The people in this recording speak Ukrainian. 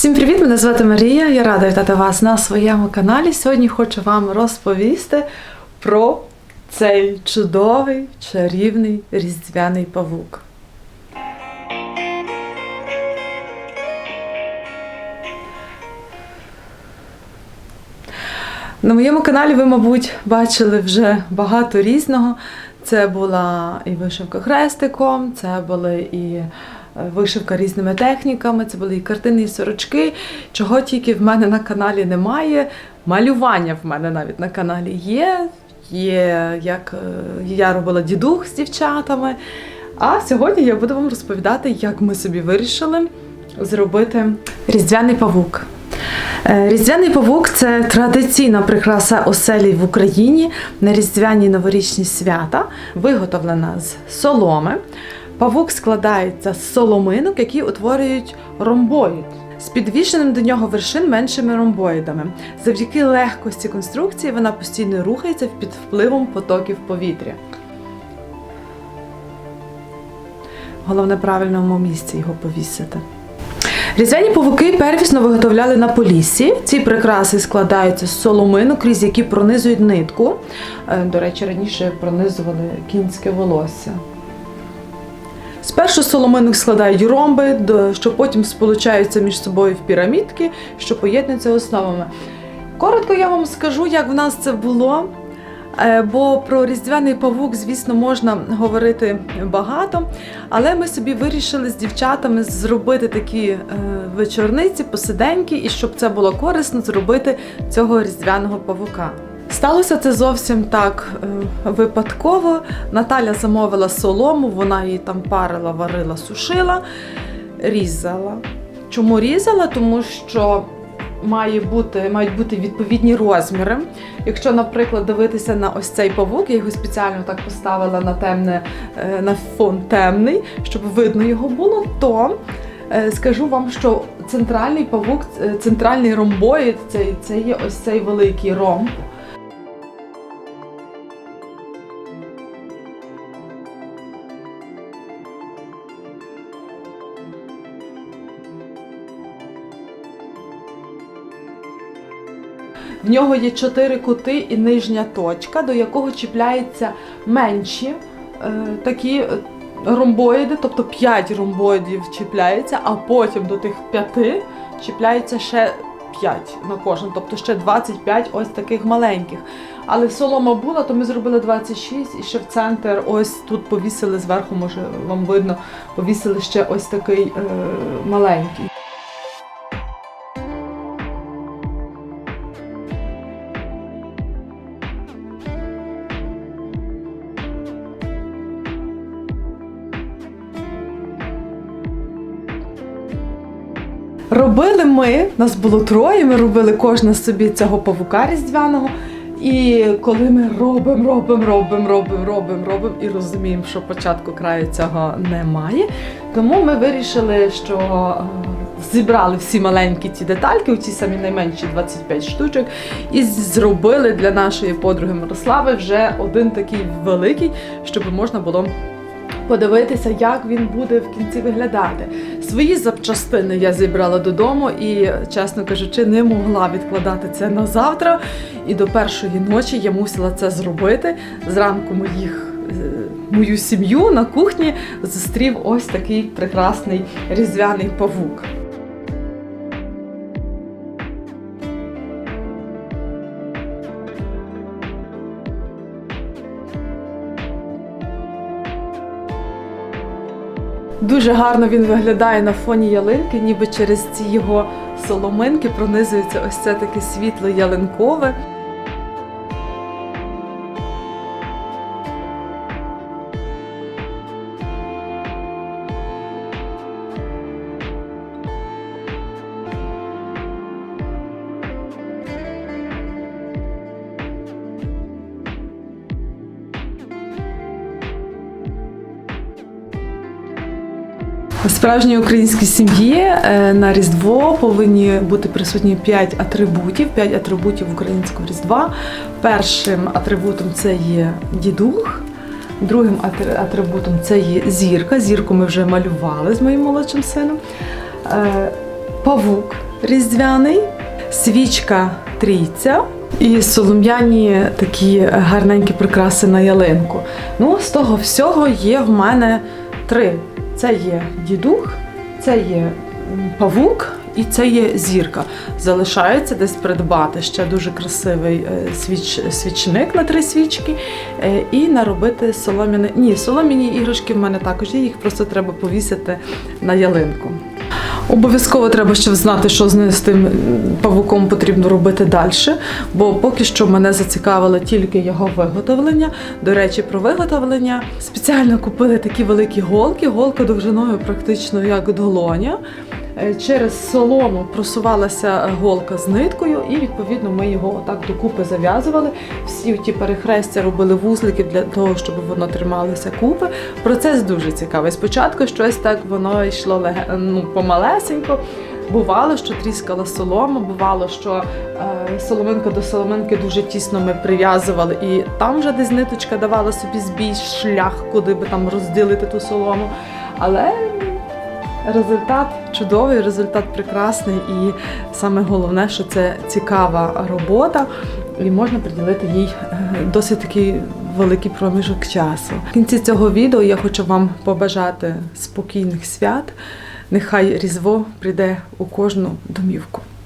Всім привіт! Мене звати Марія. Я рада вітати вас на своєму каналі. Сьогодні хочу вам розповісти про цей чудовий чарівний різдвяний павук. На моєму каналі ви, мабуть, бачили вже багато різного. Це була і вишивка хрестиком, це були і вишивка різними техніками, це були і картини, і сорочки. Чого тільки в мене на каналі немає. Малювання в мене навіть на каналі є. Є, як е, я робила дідух з дівчатами. А сьогодні я буду вам розповідати, як ми собі вирішили зробити різдвяний павук. Е, Різдвяний павук це традиційна прикраса оселі в Україні на різдвяні новорічні свята, виготовлена з соломи. Павук складається з соломинок, які утворюють ромбоїд. З підвішеним до нього вершин меншими ромбоїдами. Завдяки легкості конструкції вона постійно рухається під впливом потоків повітря. Головне правильному місці його повісити. Різдвяні павуки первісно виготовляли на поліссі. Ці прикраси складаються з соломинок, крізь які пронизують нитку. Е, До речі, раніше пронизували кінське волосся. Спершу соломинок складають ромби, що потім сполучаються між собою в пірамідки, що поєднуються основами. Коротко я вам скажу, як в нас це було. Е, Бо про різдвяний павук, звісно, можна говорити багато, але ми собі вирішили з дівчатами зробити такі е, вечорниці, посиденьки, і щоб це було корисно, зробити цього різдвяного павука. Сталося це зовсім так е, випадково. Наталя замовила солому, вона її там парила, варила, сушила, різала. Чому різала? Тому що має бути, мають бути відповідні розміри. Якщо, наприклад, дивитися на ось цей павук, я його спеціально так поставила на темне, е, на фон темний, щоб видно його було, то е, скажу вам, що центральний павук, центральний ромбоїд, це, це є ось цей великий ромб. В нього є чотири кути і нижня точка, до якого чіпляються менші е, такі е, ромбоїди, тобто 5 ромбоїдів чіпляється, а потім до тих 5 чіпляється ще 5 на кожен, тобто ще 25 ось таких маленьких. Але солома була, то ми зробили 26 і ще в центр ось тут повісили зверху, може вам видно, повісили ще ось такий е, маленький. Робили ми, нас було троє, ми робили кожна собі цього павука різдвяного. І коли ми робимо, робимо, робимо, робимо, робимо, робимо і розуміємо, що початку краю цього немає. Тому ми вирішили, що е, зібрали всі маленькі ці детальки, у ці самі найменші 25 штучок, і зробили для нашої подруги Мирослави вже один такий великий, щоб можна було подивитися, як він буде в кінці виглядати. Свої запчастини я зібрала додому і, чесно кажучи, не могла відкладати це на завтра. І до першої ночі я мусила це зробити. Зранку моїх. е, Мою сім'ю на кухні зустрів ось такий прекрасний різдвяний павук. Дуже гарно він виглядає на фоні ялинки, ніби через ці його соломинки пронизується ось це таке світло ялинкове. У справжній українській сім'ї е, на Різдво повинні бути присутні 5 атрибутів, 5 атрибутів українського Різдва. Першим атрибутом це є дідух, другим атрибутом це є зірка. Зірку ми вже малювали з моїм молодшим сином. Е, Павук різдвяний, свічка трійця і солом'яні такі гарненькі прикраси на ялинку. Ну, з того всього є в мене три: це є дідух, це є павук. І це є зірка. Залишається десь придбати ще дуже красивий е, свіч, свічник на три свічки е, і наробити соломіни. Ні, соломіні іграшки в мене також є, їх просто треба повісити на ялинку. Обов'язково треба ще знати, що з тим павуком потрібно робити далі, бо поки що мене зацікавило тільки його виготовлення. До речі, про виготовлення спеціально купили такі великі голки, голка довжиною практично як долоня. Е, Через солому просувалася голка з ниткою, і відповідно ми його отак докупи зав'язували. Всі ті перехрестя робили вузлики для того, щоб воно трималося купи. Процес дуже цікавий. Спочатку щось так воно йшло ну, помалесенько. Бувало, що тріскала солома, бувало, що е, соломинка до соломинки дуже тісно ми прив'язували, і там вже десь ниточка давала собі збій шлях, куди би там розділити ту солому. Але результат чудовий, результат прекрасний, і саме головне, що це цікава робота, і можна приділити їй е, досить такий великий проміжок часу. В кінці цього відео я хочу вам побажати спокійних свят. Нехай Різдво прийде у кожну домівку.